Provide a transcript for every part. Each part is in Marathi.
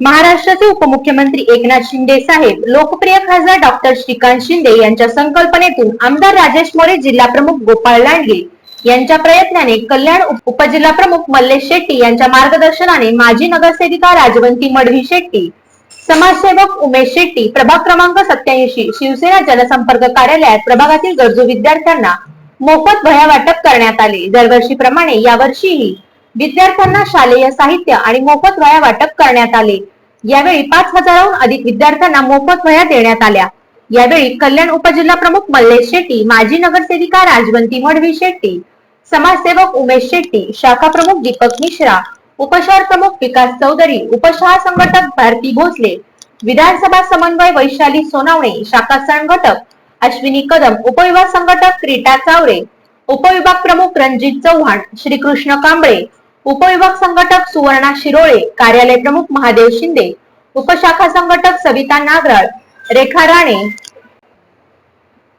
महाराष्ट्राचे उपमुख्यमंत्री एकनाथ शिंदे साहेब लोकप्रिय खासदार डॉक्टर श्रीकांत शिंदे यांच्या संकल्पनेतून आमदार राजेश मोरे जिल्हा प्रमुख गोपाळ लांडगे यांच्या प्रयत्नाने कल्याण उपजिल्हा प्रमुख मल्लेश शेट्टी यांच्या मार्गदर्शनाने माजी नगरसेविका राजवंती मडवी शेट्टी समाजसेवक उमेश शेट्टी प्रभाग क्रमांक सत्याऐंशी शिवसेना जनसंपर्क कार्यालयात प्रभागातील गरजू विद्यार्थ्यांना मोफत वह्या वाटप करण्यात आले. दरवर्षीप्रमाणे यावर्षीही विद्यार्थ्यांना शालेय साहित्य आणि मोफत वह्या वाटप करण्यात आले. यावेळी पाच हजाराहून अधिक विद्यार्थ्यांना मोफत वह्या देण्यात आल्या. यावेळी कल्याण उपजिल्हा प्रमुख मल्लेश शेट्टी माजी नगरसेविका राजवंती मडवी शेट्टी समाजसेवक उमेश शेट्टी शाखा प्रमुख दीपक मिश्रा उपशहर प्रमुख विकास चौधरी उपशहर संघटक भारती भोसले विधानसभा समन्वय वैशाली सोनावणे शाखा संघटक अश्विनी कदम उपविभाग संघटक क्रीटा चावरे उपविभाग प्रमुख रणजित चव्हाण श्रीकृष्ण कांबळे उपविभाग संघटक सुवर्णा शिरोळे कार्यालय प्रमुख महादेव शिंदे उपशाखा संघटक सविता नागराळ रेखा राणे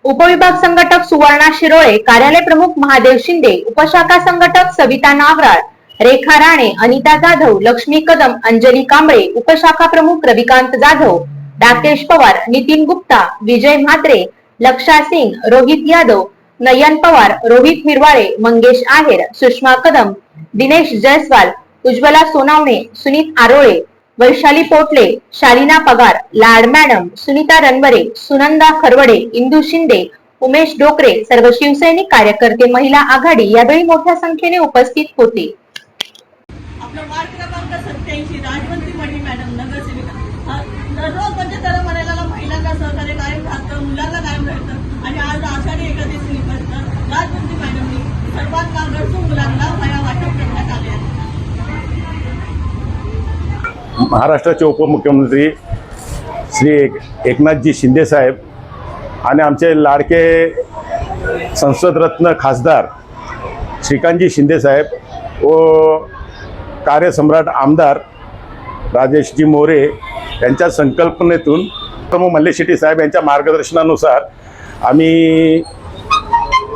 उपविभाग संघटक सुवर्णा शिरोळे कार्यालय प्रमुख महादेव शिंदे उपशाखा संघटक सविता नागराळ रेखा राणे अनिता जाधव लक्ष्मी कदम अंजली कांबळे उपशाखा प्रमुख रविकांत जाधव राकेश पवार नितीन गुप्ता विजय म्हात्रे लक्षा सिंग रोहित यादव नयन पवार रोहित हिरवाळे मंगेश आहेर सुषमा कदम दिनेश जयस्वाल उज्ज्वला सोनावणे सुनीत आरोळे वैशाली पोटले शालिना पगार लाड मॅडम सुनीता रनवरे सुनंदा खरवडे इंदू शिंदे उमेश डोकरे सर्व शिवसैनिक कार्यकर्ते महिला आघाडी यावेळी मोठ्या संख्येने उपस्थित होते. वार्ड क्रमांक सत्याऐंशी राजवंती मणी मॅडम नगरसेविका. दररोज म्हणजे तर म्हणायला महिलांना सहकार्य कायम राहतं मुलांना कायम राहतं आणि आज आषाढी एकादशी निमित्त राजवंती मॅडमनी सर्वात गरजू मुलांना महाराष्ट्राचे उपमुख्यमंत्री श्री एक एकनाथजी शिंदे साहेब आणि आमचे लाडके संसदरत्न खासदार श्रीकांतजी शिंदे साहेब व कार्यसम्राट आमदार राजेशजी मोरे यांच्या संकल्पनेतून प्रमुख मल्लेशेट्टी साहेब यांच्या मार्गदर्शनानुसार आम्ही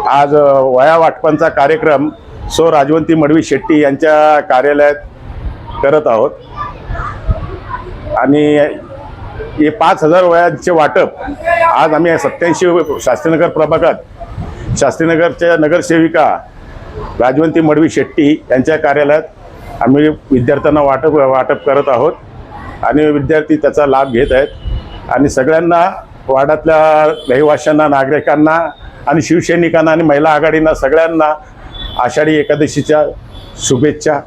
आज अ, वया वाटपांचा कार्यक्रम सो राजवंती मडवी शेट्टी यांच्या कार्यालयात करत आहोत. आणि हे पाच हजार वयांचे वाटप. आज आम्ही सत्याऐंशी शास्त्रीनगर प्रभागात शास्त्रीनगरच्या नगरसेविका राजवंती मडवी शेट्टी यांच्या कार्यालयात आम्ही विद्यार्थ्यांना वाटप वाटप करत आहोत. आणि विद्यार्थी त्याचा लाभ घेत आहेत. आणि सगळ्यांना वाड्यातल्या रहिवाशांना नागरिकांना आणि शिवसैनिकांना आणि महिला आघाडींना सगळ्यांना आषाढी एकादशीच्या शुभेच्छा.